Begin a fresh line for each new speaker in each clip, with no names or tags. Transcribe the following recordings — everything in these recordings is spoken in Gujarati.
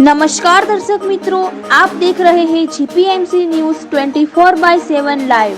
નમસ્કાર દર્શક મિત્રો, આપ દેખ રહે હે GPMC news 24 by seven live.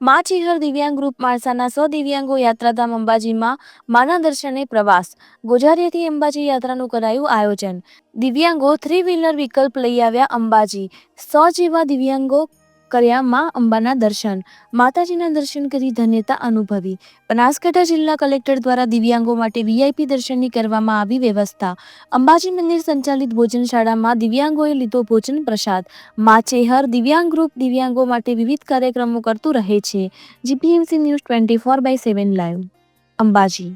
મા ચિહર દિવ્યાંગ ગ્રુપ માણસાના સો દિવ્યાંગો યાત્રાધામ અંબાજીમાં માના દર્શને પ્રવાસ. ગોજારીથી અંબાજી યાત્રાનું કરાયું આયોજન. દિવ્યાંગો થ્રી વ્હીલર વિકલ્પ લઈ આવ્યા અંબાજી. સો જેવા દિવ્યાંગો કર્યા મા અંબાના દર્શન. માતાજીના દર્શન કરી ધન્યતા અનુભવી. બનાસકાંઠા જિલ્લા કલેક્ટર દ્વારા દિવ્યાંગો માટે વીઆઈપી દર્શનની કરવામાં આવી વ્યવસ્થા. અંબાજી મંદિર સંચાલિત ભોજનશાળામાં દિવ્યાંગોએ લીધો ભોજન પ્રસાદ. માચેહર દિવ્યાંગ ગ્રુપ દિવ્યાંગો માટે વિવિધ કાર્યક્રમો કરતું રહે છે. GPMC news twenty four by seven live. Ambaji.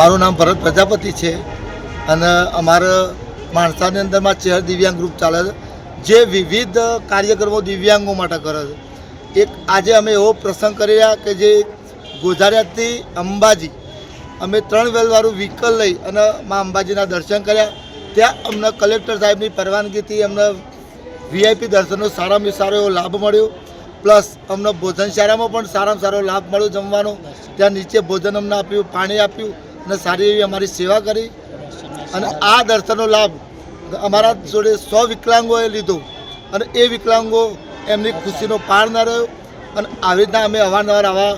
મારું નામ ભરત પ્રજાપતિ છે અને અમારા માણસાની અંદરમાં ચેર દિવ્યાંગ ગ્રુપ ચાલે છે, જે વિવિધ કાર્યક્રમો દિવ્યાંગો માટે કરે છે. એક આજે અમે એવો પ્રસંગ કરી રહ્યા કે જે ગોઝારિયાથી અંબાજી, અમે ત્રણ વેલવાળું વ્હીકલ લઈ અને મા અંબાજીના દર્શન કર્યા. ત્યાં અમને કલેક્ટર સાહેબની પરવાનગીથી અમને વીઆઈપી દર્શનનો સારામાં સારો એવો લાભ મળ્યો. પ્લસ અમને ભોજનશાળામાં પણ સારામાં સારો લાભ મળ્યો જમવાનો. ત્યાં નીચે ભોજન અમને આપ્યું, પાણી આપ્યું. અને સારી એવી અમારી સેવા કરી. અને આ દર્શનનો લાભ અમારા જોડે સો વિકલાંગોએ લીધો. અને એ વિકલાંગો એમની ખુશીનો પાર ન રહ્યો. અને આવી રીતના અમે અવારનવાર આવા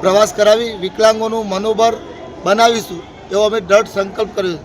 પ્રવાસ કરાવી વિકલાંગોનું મનોબળ બનાવીશું એવો અમે દૃઢ સંકલ્પ કર્યો